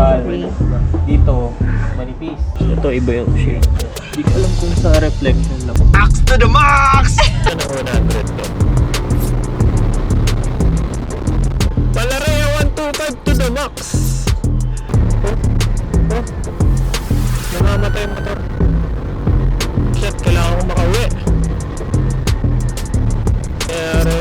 Kapal. Dito, manipis. Ito, iba yung shade. Hindi ko alam kung sa reflection lang. Axe to the max! Ano 100 to? Palarea 125 to the max! Oh, oh. Namamatay yung motor. Shit, kailangan ko makauwi. Pero...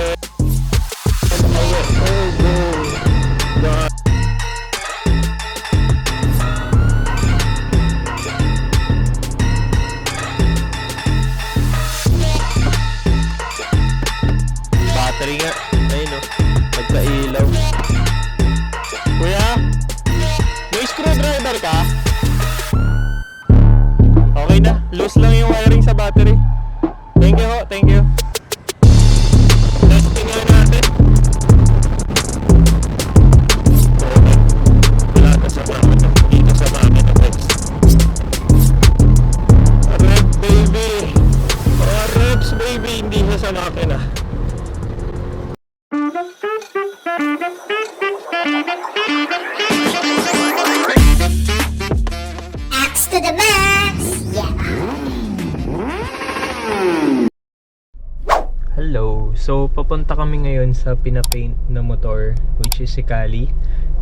sa pinapaint na motor, which is si Kali,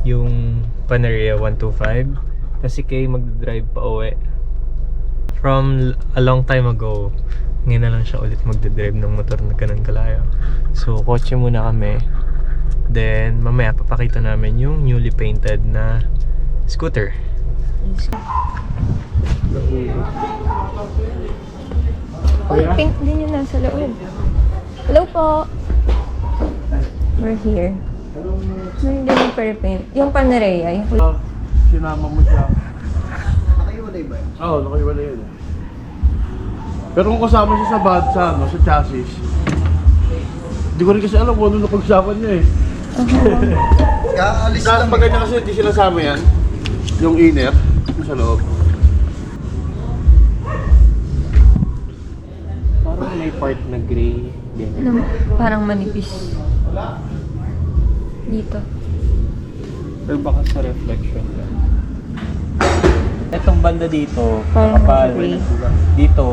yung Panarea 125. Kasi kay magdadrive pa uwi. From a long time ago, ngayon na lang siya ulit magdadrive ng motor na ganun kalayo. So, kotse muna kami. Then, mamaya papakita namin yung newly painted na scooter. Uy, pink din yung nasa loob. Hello po. We're here. Meron din yung per-paint. Yung Panarea, yung kulay. Sinama mo siya. Nakaiwalay ba yun? Oo, nakaiwalay yun. Pero kung kasama siya sa bad sa ano, sa chassis, hindi ko rin kasi alam kung ano napag-usapan niya eh. Kaalis Sa lang. pag ganyan kasi hindi sinasama yan, yung inner, yung sa loob. Parang may part na gray. Ano, parang manipis. Dito. Or baka sa reflection lang. Etong banda dito, Parang kapal. gray. Dito,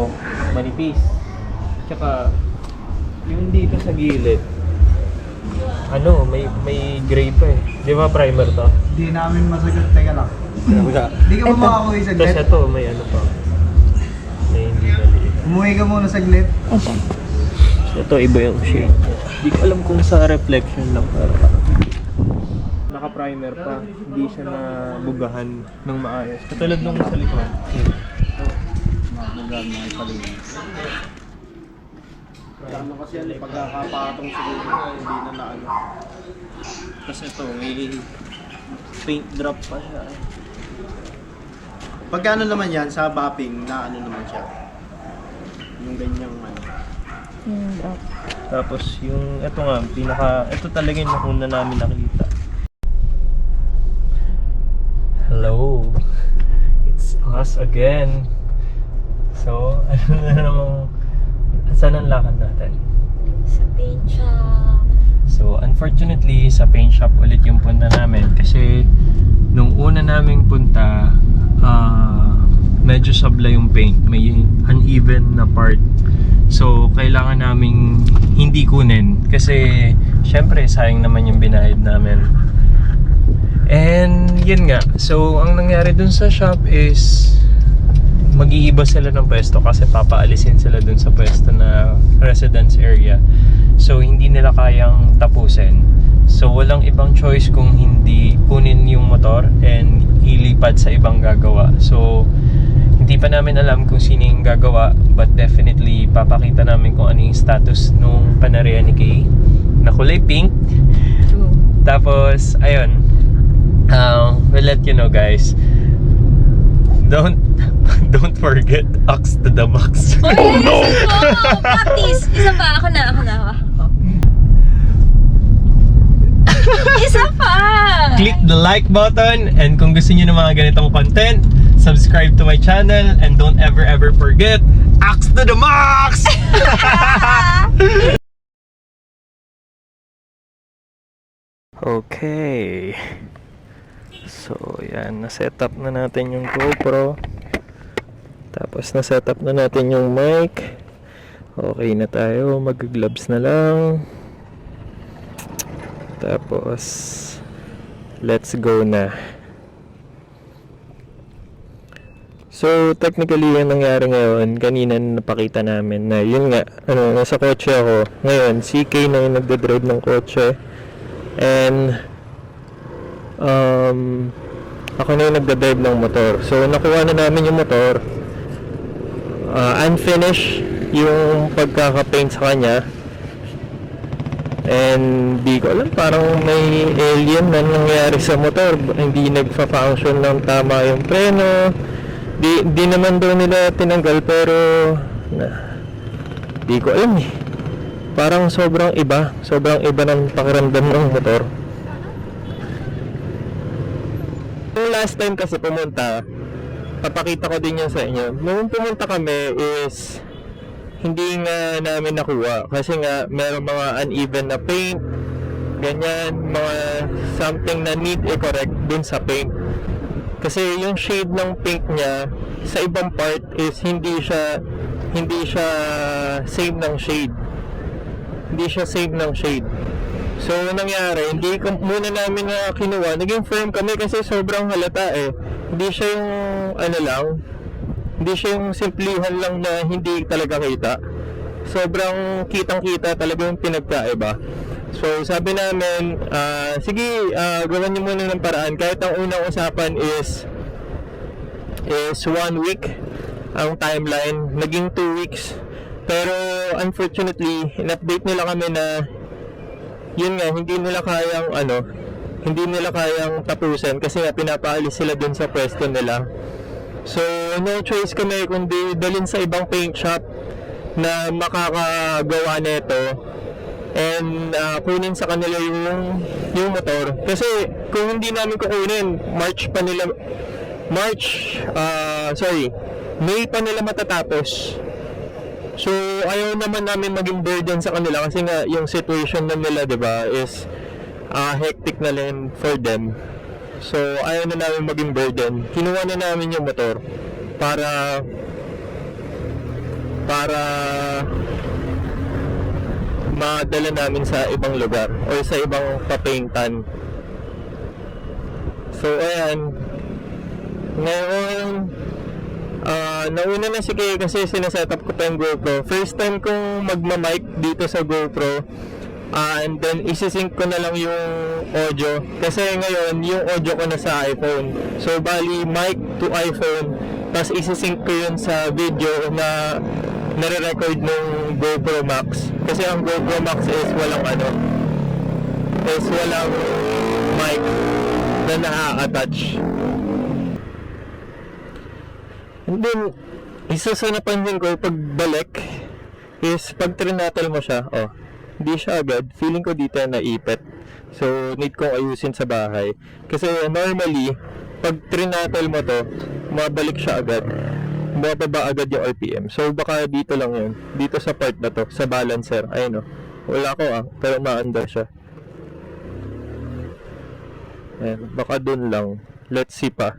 manipis. Tsaka, yung dito sa gilid, ano, may may gray pa eh. Di ba primer to? Hindi namin masagot. Teka lang. Hindi ka ba makakuha Tapos saglit? ito, may ano pa. May hindi maliit. Umuwi ka muna saglit. Ito. Ito, iba yung shade. Hindi ko alam kung sa reflection lang. Pero naka-primer pa. Hindi siya nabugahan ng maayos. Katulad nung sa likod. Ano kasi yan, eh, pagkakapatong siguro, hindi na na ano. Kasi ito, may paint drop pa siya. Pagkano naman yan, sa bapping, na ano naman siya? Yung ganyang ano. Drop. Tapos yung, ito nga, pinaka, ito talaga yung nakuna namin nakita. Hello! It's us again! So, ano na namang, saan ang lakad natin? Sa paint shop. So, unfortunately, sa paint shop ulit yung punta namin kasi nung una naming punta, ah, medyo sabla yung paint. May uneven na part. So, kailangan naming hindi kunin kasi syempre sayang naman yung binayad namin. And yun nga. So, ang nangyari dun sa shop is mag-iiba sila ng pwesto kasi papaalisin sila dun sa pwesto na residence area. So, hindi nila kayang tapusin. So, walang ibang choice kung hindi kunin yung motor and ilipat sa ibang gagawa. So, hindi pa namin alam kung sino yung gagawa but definitely papakita namin kung ano yung status nung panarea ni Kay na kulay pink. True. Tapos, ayun. Um, we'll let you know guys. Don't don't forget Axe to the Max. Oh, no! Practice! Isa pa. Ako na, ako na. Ako. Isa pa! Click the like button and kung gusto niyo ng mga ganitong content, subscribe to my channel and don't ever ever forget Axe to the max! Okay. So, yan. Na-set up na natin yung GoPro. Tapos, na-set up na natin yung mic. Okay na tayo. Mag-gloves na lang. Tapos, let's go na. So, technically, yung nangyari ngayon, kanina na napakita namin na yun nga, ano, nasa kotse ako. Ngayon, Kay na yung nagdadrive ng kotse. And, um, ako na yung nagdadrive ng motor. So, nakuha na namin yung motor. Uh, unfinished yung pagkaka-paint sa kanya. And di ko alam, parang may alien na nangyari sa motor. Hindi nagfa-function ng tama yung preno. Di, di naman daw nila tinanggal pero na, di ko alam eh. Parang sobrang iba. Sobrang iba ng pakiramdam ng motor. Yung last time kasi pumunta, papakita ko din yan sa inyo. Nung pumunta kami is hindi nga namin nakuha kasi nga meron mga uneven na paint ganyan, mga something na need i-correct dun sa paint kasi yung shade ng paint niya sa ibang part is hindi siya hindi siya same ng shade hindi siya same ng shade so nangyari hindi muna namin na kinuha naging firm kami kasi sobrang halata eh hindi siya yung ano lang hindi siya yung simplihan lang na hindi talaga kita. Sobrang kitang-kita talaga yung pinagkaiba. So, sabi namin, ah, sige, ah, gawan niyo muna ng paraan. Kahit ang unang usapan is is one week ang timeline. Naging two weeks. Pero, unfortunately, in-update nila kami na yun nga, hindi nila kayang ano, hindi nila kayang tapusin kasi pinapaalis sila dun sa pwesto nila. So, no choice kami kundi dalhin sa ibang paint shop na makakagawa nito and ah, kunin sa kanila yung yung motor. Kasi kung hindi namin kukunin, March pa nila March, ah, sorry, May pa nila matatapos. So, ayaw naman namin maging burden sa kanila kasi nga yung situation na nila, 'di ba, is ah, hectic na rin for them. So, ayaw na namin maging burden. Kinuha na namin yung motor para para madala namin sa ibang lugar o sa ibang papaintan. So, ayan. Ngayon, ah nauna na si Kay kasi sinaset up ko pa yung GoPro. First time kong magma-mic dito sa GoPro. Ah, and then isi-sync ko na lang yung audio kasi ngayon yung audio ko na sa iPhone. So bali mic to iPhone tapos isi-sync ko yun sa video na nare-record ng GoPro Max. Kasi ang GoPro Max is walang ano is walang mic na na-attach. And then, isa sa napansin ko pagbalik is pag trinatal mo siya, oh, hindi siya agad. Feeling ko dito na naipit. So, need kong ayusin sa bahay. Kasi normally, pag trinatal mo to, mabalik siya agad. Mababa agad yung RPM. So, baka dito lang yun. Dito sa part na to, sa balancer. Ayun oh. Wala ko ah, pero maanda siya. Ayan, baka dun lang. Let's see pa.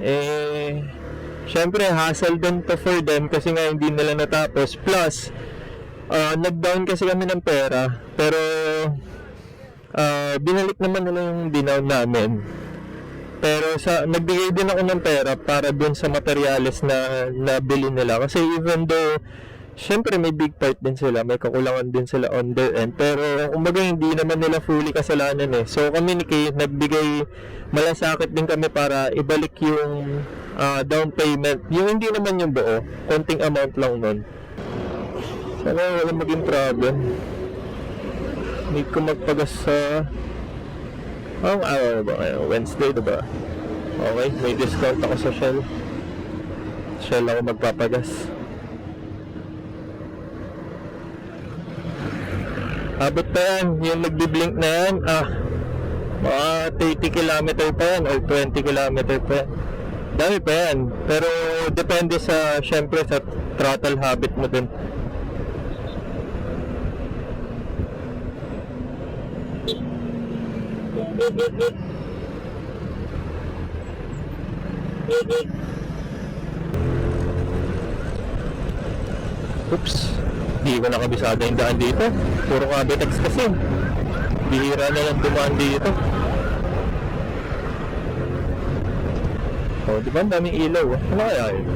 Eh, syempre, hassle din to for them kasi nga hindi nila natapos. Plus, ah, nag-down kasi kami ng pera. Pero, ah, binalik naman nila yung dinown namin. Pero sa nagbigay din ako ng pera para dun sa materyales na nabili nila kasi even though syempre may big part din sila, may kakulangan din sila on their end. Pero kumbaga hindi naman nila fully kasalanan eh. So kami ni Kay nagbigay malasakit din kami para ibalik yung ah, down payment. Yung hindi naman yung buo, konting amount lang nun. Sana wala maging problem. Need ko magpagas sa ang araw na ba ngayon? Wednesday, diba? Okay, may discount ako sa Shell. Shell ako magpapagas. Abot pa yan, yung nagbiblink na yan, ah, mga 30 km pa yan or 20 km pa yan. Dami pa yan. Pero depende sa, syempre, sa throttle habit mo din. Oops. Di ko nakabisado yung daan dito. Puro Cavitex kasi. Bihira na lang dumaan dito. Oh, di ba ang daming ilaw? Ano kaya yun?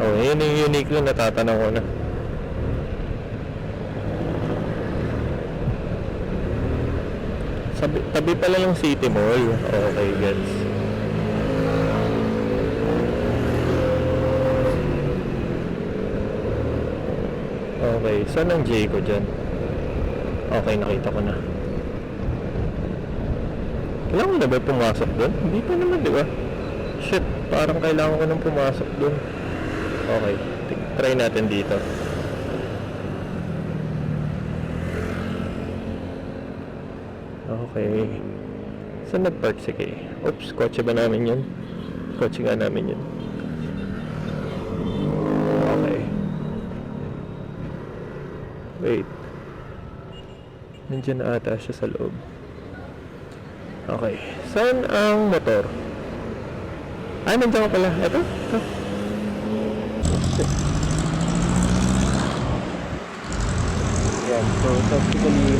Oh, yun yung unique lang natatanaw ko na. Sabi, tabi pala yung City Mall. Okay, gets. Okay, saan ang J ko dyan? Okay, nakita ko na. Kailangan ko na ba pumasok doon? Hindi pa naman, di ba? Shit, parang kailangan ko nang pumasok doon. Okay, try natin dito. Okay. Saan nag-park si Kay? Oops, kotse ba namin yun? Kotse nga namin yun. Okay. Wait. Nandiyan na ata siya sa loob. Okay. Saan ang motor? Ah, nandiyan ka pala. Ito? Ito. Yan. So, technically,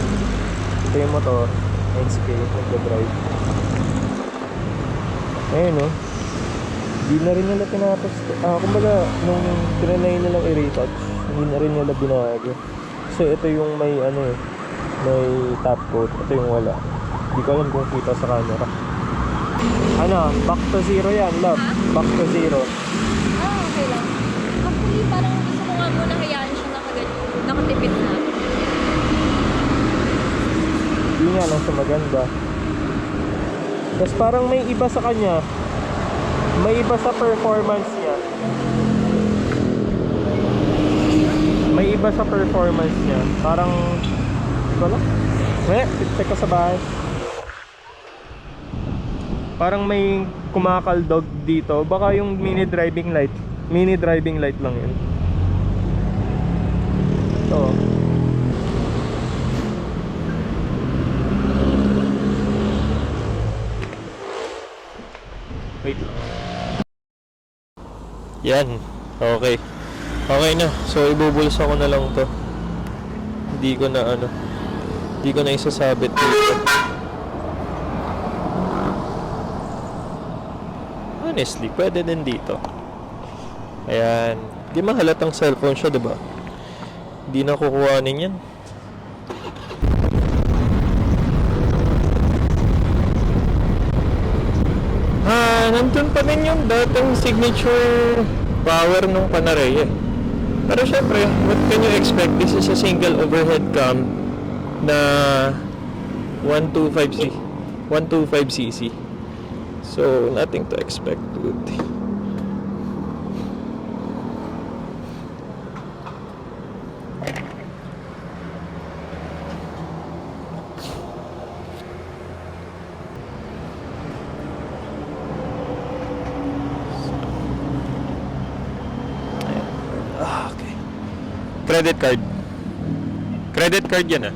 ito yung motor. NSK, nagda-drive. Ayun, no? Hindi na rin nila tinapos. Ah, kumbaga, nung tinanay nilang i-retouch, hindi na rin nila binago. Kasi ito yung may, ano eh, may top coat. Ito yung wala. Hindi ko alam kung kita sa camera. Ano, back to zero yan, love. Back to zero. Ah, okay lang. Actually, parang gusto ko nga muna hayaan siya nakaganyan. Nakatipid na. Yun nga lang sa maganda. Tapos parang may iba sa kanya. May iba sa performance niya. May iba sa performance niya. Parang, wala. Eh, check ko sa bahay. Parang may kumakaldog dito. Baka yung mini driving light. Mini driving light lang yun. Ito. Wait lang. Yan. Okay. Okay na. So, ibubulsa ko na lang to. Hindi ko na ano. Hindi ko na isasabit dito. Honestly, pwede din dito. Ayan. Di mahalatang cellphone siya, diba? Hindi na kukuhanin yan. Ah, nandun pa rin yung dating signature power ng Panareye. Pero syempre, what can you expect? This is a single overhead cam na 125c 125cc. So, nothing to expect dude. Ah, okay. Credit card. Credit card yan ah.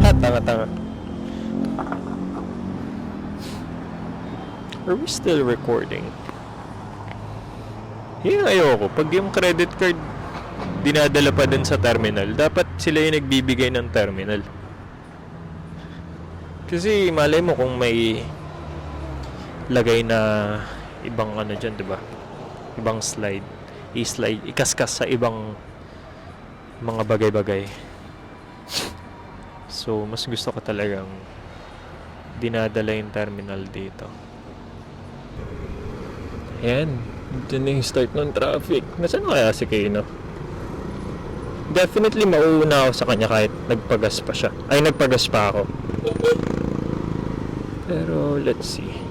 Ha, tanga, tanga. Are we still recording? Yung ayoko. Pag yung credit card dinadala pa dun sa terminal, dapat sila yung nagbibigay ng terminal. Kasi malay mo kung may lagay na ibang ano dyan, di ba? Ibang slide. I-slide, ikaskas sa ibang mga bagay-bagay. So, mas gusto ko talagang dinadala yung terminal dito. Ayan. Diyan na yung start ng traffic. Nasaan kaya si Kano? Definitely mauuna ako sa kanya kahit nagpagas pa siya. Ay, nagpagas pa ako. Pero, let's see.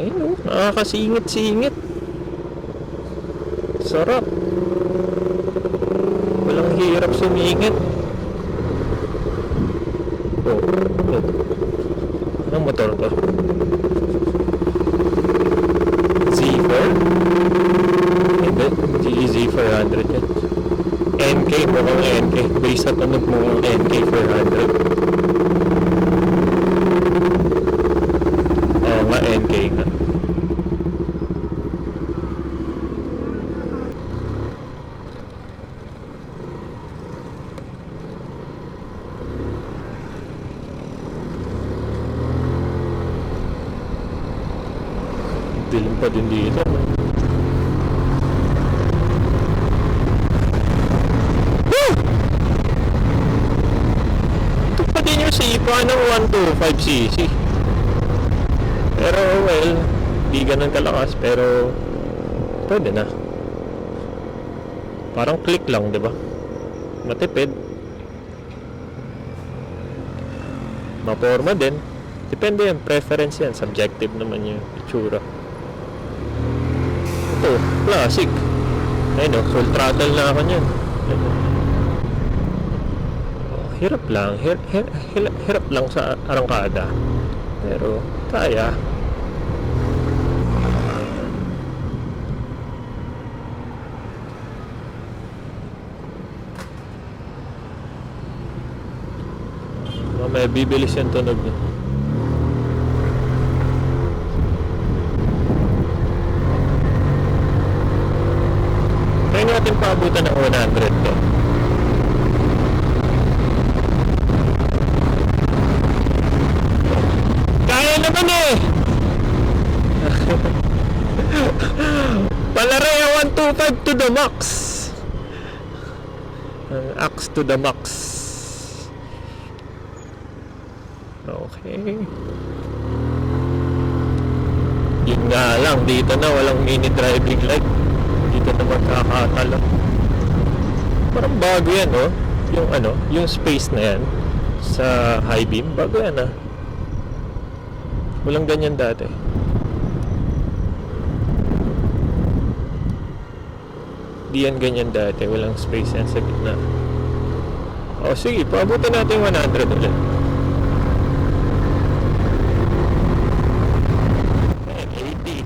Ayun, oh, nakakasingit-singit. Sarap. Walang hirap sumingit. Oh, oh. Anong motor to? Z4? Hindi, GZ400 yan. NK mukhang NK. Based sa tunog mo, NK 400. Oo nga, NK nga. Dilim pa din dito. no? Ito pa sipa ng 125cc. Pero well, di ganun kalakas pero pwede na. Parang click lang, ba? Matipid. Maporma din. Depende yan, preference yan. Subjective naman yung itsura. Ito, classic. Ayun o, full throttle na ako niyan. Hirap lang. Hir, hir, hir- hirap lang sa arangkada. Pero, kaya. Mamaya bibilis yung tunog niya. Try natin paabutan ng 100 to. Kaya naman eh! Palaraya 125 to the max. Ang axe to the max. Okay. Yun nga lang, dito na walang mini driving light. Dito na magkakatalo. Parang bago yan, oh. Yung ano, yung space na yan sa high beam, bago yan, ah. Walang ganyan dati. Di yan ganyan dati, walang space yan sa gitna. O sige, paabutin natin yung 100 ulit. Ayan, 80.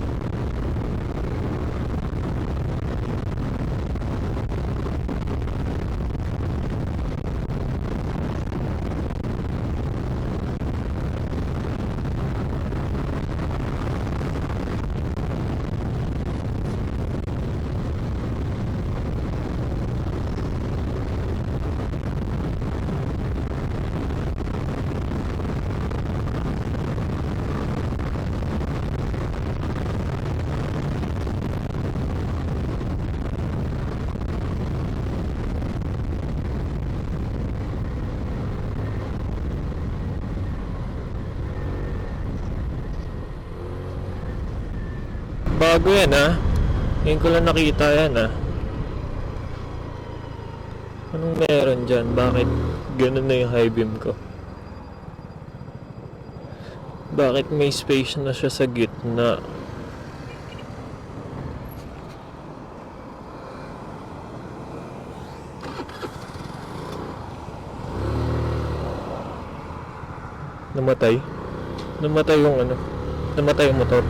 Bago yan ah. Nakita yan ah. Anong meron dyan? Bakit ganun na yung high beam ko? Bakit may space na siya sa gitna? Namatay? Namatay yung ano? Namatay yung motor.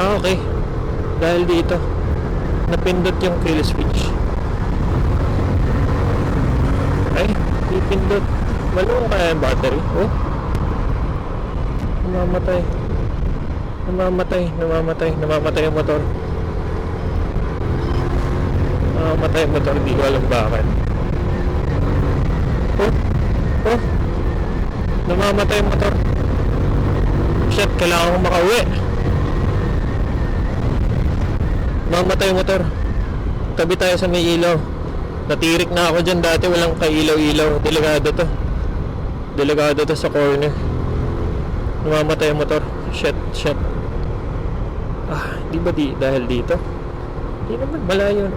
Ah, okay. Dahil dito, napindot yung kill switch. Ay, pipindot. Maluwang kaya yung battery. Oh. Namamatay. Namamatay, namamatay, namamatay yung motor. Namamatay yung motor, di ko alam bakit. Oh, oh. Namamatay yung motor. Shit, kailangan kong makauwi. Mamatay yung motor. Tabi tayo sa may ilaw. Natirik na ako dyan dati, walang kailaw-ilaw. Delikado to. Delikado to sa corner. Namamatay yung motor. Shit, shit. Ah, di ba di dahil dito? Di naman, malayo.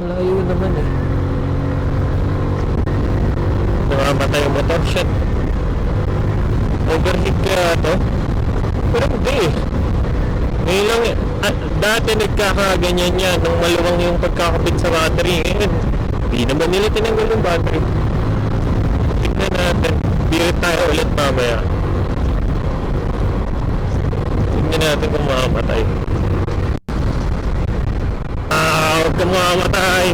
Malayo naman eh. Namamatay yung motor, shit. Overheat kaya to? Pero hindi eh. Ngayon lang, eh. At dati nagkakaganyan yan nung maluwang yung pagkakapit sa battery. Ngayon, di naman nila tinanggal yung battery. Tignan natin. Birit tayo ulit mamaya. Tignan natin kung makamatay. Ah, huwag ka mamamatay.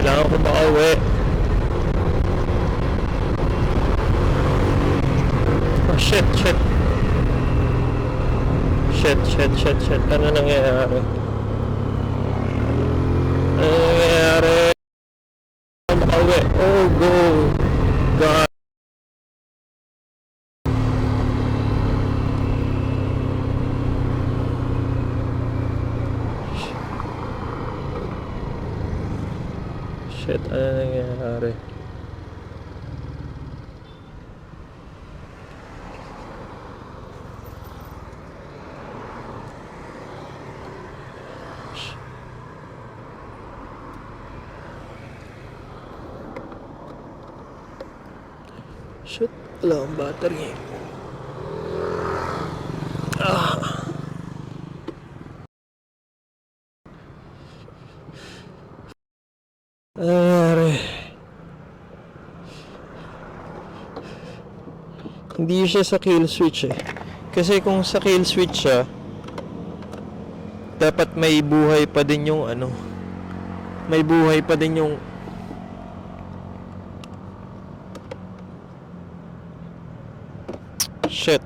Kailangan ko makauwi. Oh shit, shit. Shit, shit. Ano nangyayari? Ano nangyayari? Makauwi. Oh, go. God. Shit, ano nangyayari? Shit, wala akong battery. Ah. Nangyayari. Hindi siya sa kill switch eh. Kasi kung sa kill switch siya, dapat may buhay pa din yung ano. May buhay pa din yung Shit.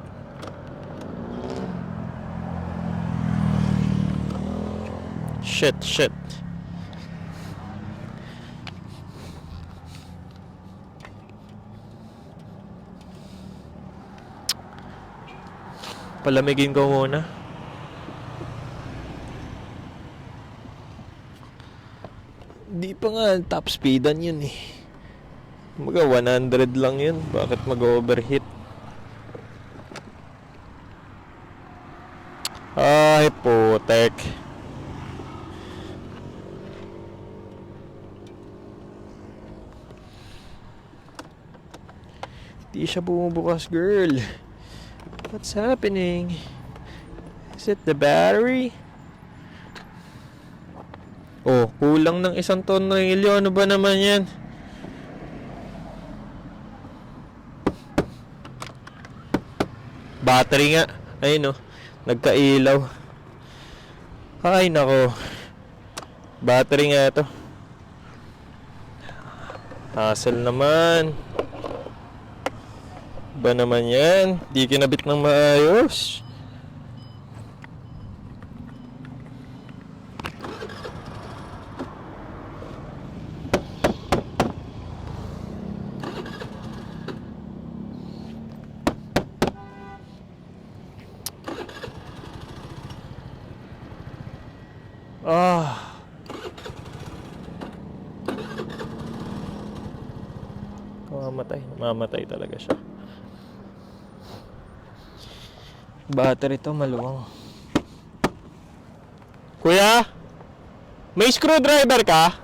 Shit, shit. Palamigin ko muna. Di pa nga top speedan yun eh. Mga 100 lang yun. Bakit mag-overheat? Ay, putek. Di siya bumubukas, girl. What's happening? Is it the battery? Oh, kulang ng isang tonelyo. Ano ba naman yan? Battery nga. Ayun oh. Nagkailaw. Ay, nako. Battery nga ito. Hassle naman. Ba naman yan? Di kinabit ng maayos. Ah. Mamamatay. Mamamatay talaga siya. Battery to maluwang. Kuya? May screwdriver ka?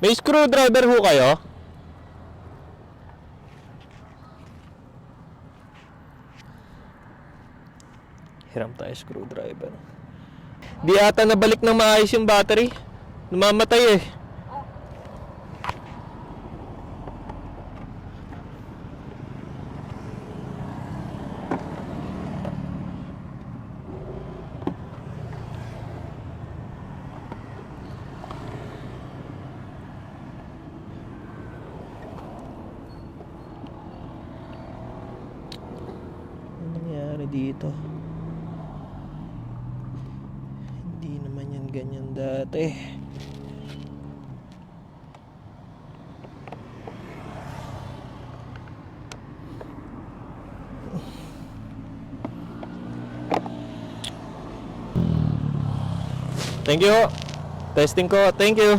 May screwdriver ho kayo? Hiram tayo screwdriver. Di ata nabalik ng maayos yung battery. Namamatay eh. Ano nangyari dito? Hindi naman yan ganyan dati. Thank you. Testing ko. Thank you.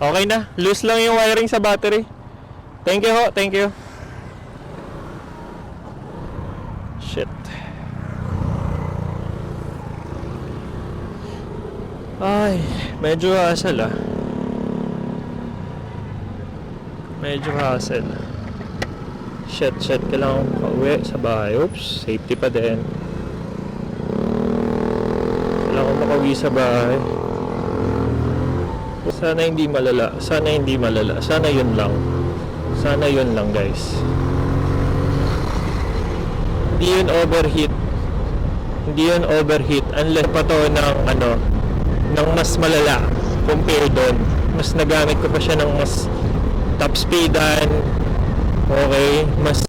Okay na. Loose lang yung wiring sa battery. Thank you ho. Thank you. shit. Ay, medyo hassle ah. Medyo hassle. Shit, shit. Kailangan ko pauwi sa bahay. Oops, safety pa din. Kailangan ko makauwi sa bahay. Sana hindi malala. Sana hindi malala. Sana yun lang. Sana yun lang guys. Hindi yun overheat. Hindi yun overheat unless pa to ng ano ng mas malala compare doon. Mas nagamit ko pa siya ng mas top speedan. Okay, mas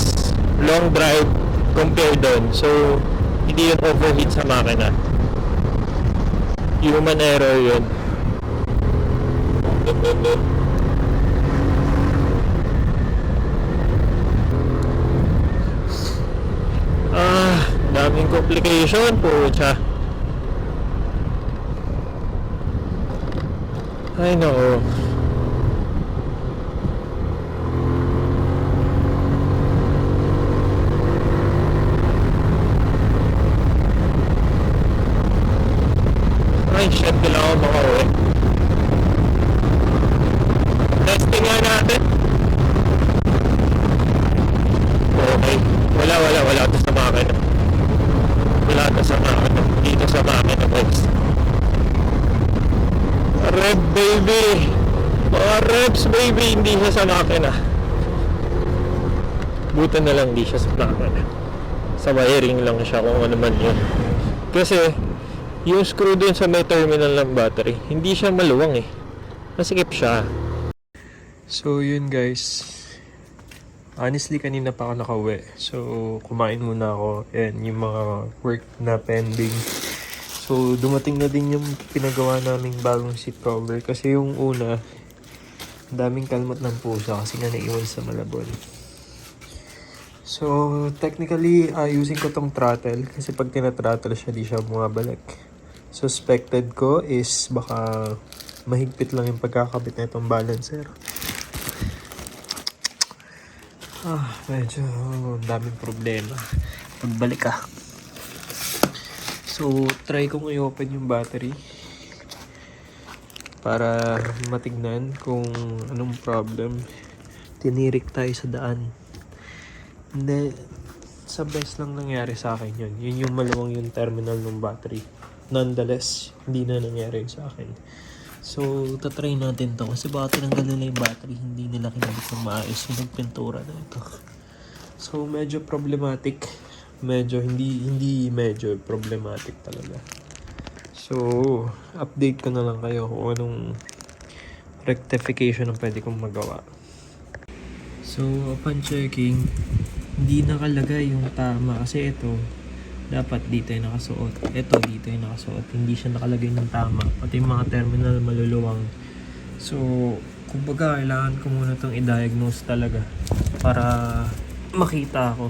long drive compare doon. So hindi yun overheat sa makina. Human error yun. Ah, daming complication po, siya. Ay, no. Ay, shit, kailangan ko makauwi. Testing nga natin. Okay. Wala, wala, wala ito sa makina. Wala ito sa makina. Dito sa makina, guys. Rev, baby! Mga revs, baby! Hindi siya sa makina. Buta na lang di siya sa makina. Sa wiring lang siya kung ano man yun. Kasi, yung screw dun sa may terminal ng battery, hindi siya maluwang eh. Masikip siya. So, yun guys. Honestly, kanina pa ako nakauwi. So, kumain muna ako and yung mga work na pending. So, dumating na din yung pinagawa naming bagong seat cover. Kasi yung una, daming kalmat ng pusa kasi nga naiwan sa Malabon. So, technically, ayusin ko tong throttle kasi pag tinathrottle siya, di siya bumabalik. Suspected ko is baka mahigpit lang yung pagkakabit na itong balancer. Ah, medyo ang daming problema. Pagbalik ah. So, try kong i-open yung battery para matignan kung anong problem. Tinirik tayo sa daan. Hindi, sa best lang nangyari sa akin yun. Yun yung maluwang yung terminal ng battery. Nonetheless, hindi na nangyari sa akin. So, tatry natin to kasi baka tinanggal nila yung battery, hindi nila kinabit ng maayos yung nagpintura na ito. So, medyo problematic. Medyo, hindi, hindi medyo problematic talaga. So, update ko na lang kayo kung anong rectification ang pwede kong magawa. So, upon checking, hindi nakalagay yung tama kasi ito, dapat dito yung nakasuot. Ito, dito yung nakasuot. Hindi siya nakalagay ng tama. Pati yung mga terminal maluluwang. So, kumbaga, kailangan ko muna itong i-diagnose talaga para makita ako